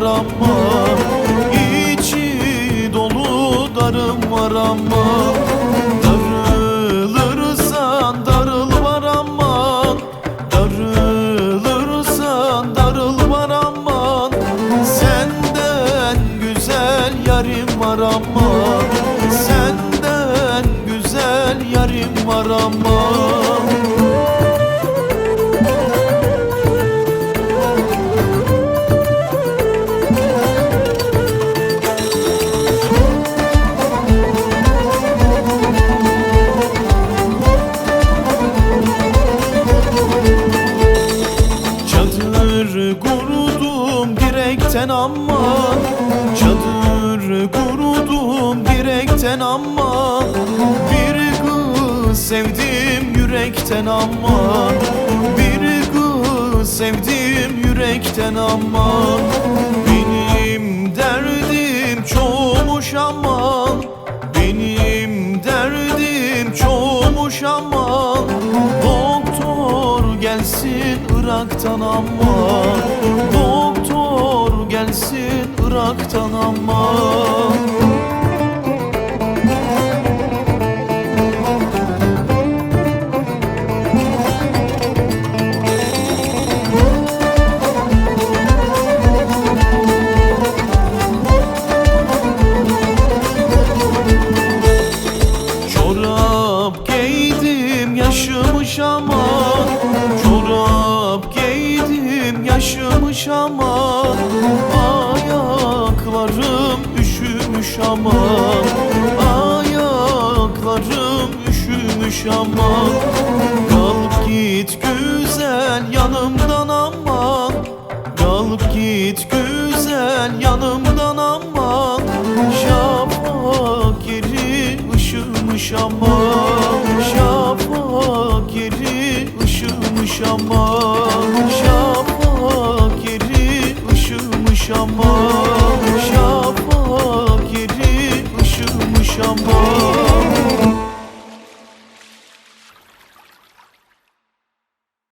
var ama İçi dolu darım var ama Darılırsan darıl var aman Darılırsan darıl var aman Senden güzel yarim var aman Senden güzel yarim var aman direkten ama Çadır kurudum direkten ama Bir kız sevdim yürekten ama Bir kız sevdim yürekten ama Benim derdim çoğumuş ama Benim derdim çoğumuş ama Doktor gelsin Irak'tan ama Doktor yaşımış ama Çorap giydim yaşımış ama Ayaklarım üşümüş ama Ayaklarım üşümüş ama Kalk git güzel yanımdan aman Kalk git güzel yanımdan aman Şafak yeri ışımış ama ışımış ama Şafak yeri ışımış ama Şafak yeri ışımış ama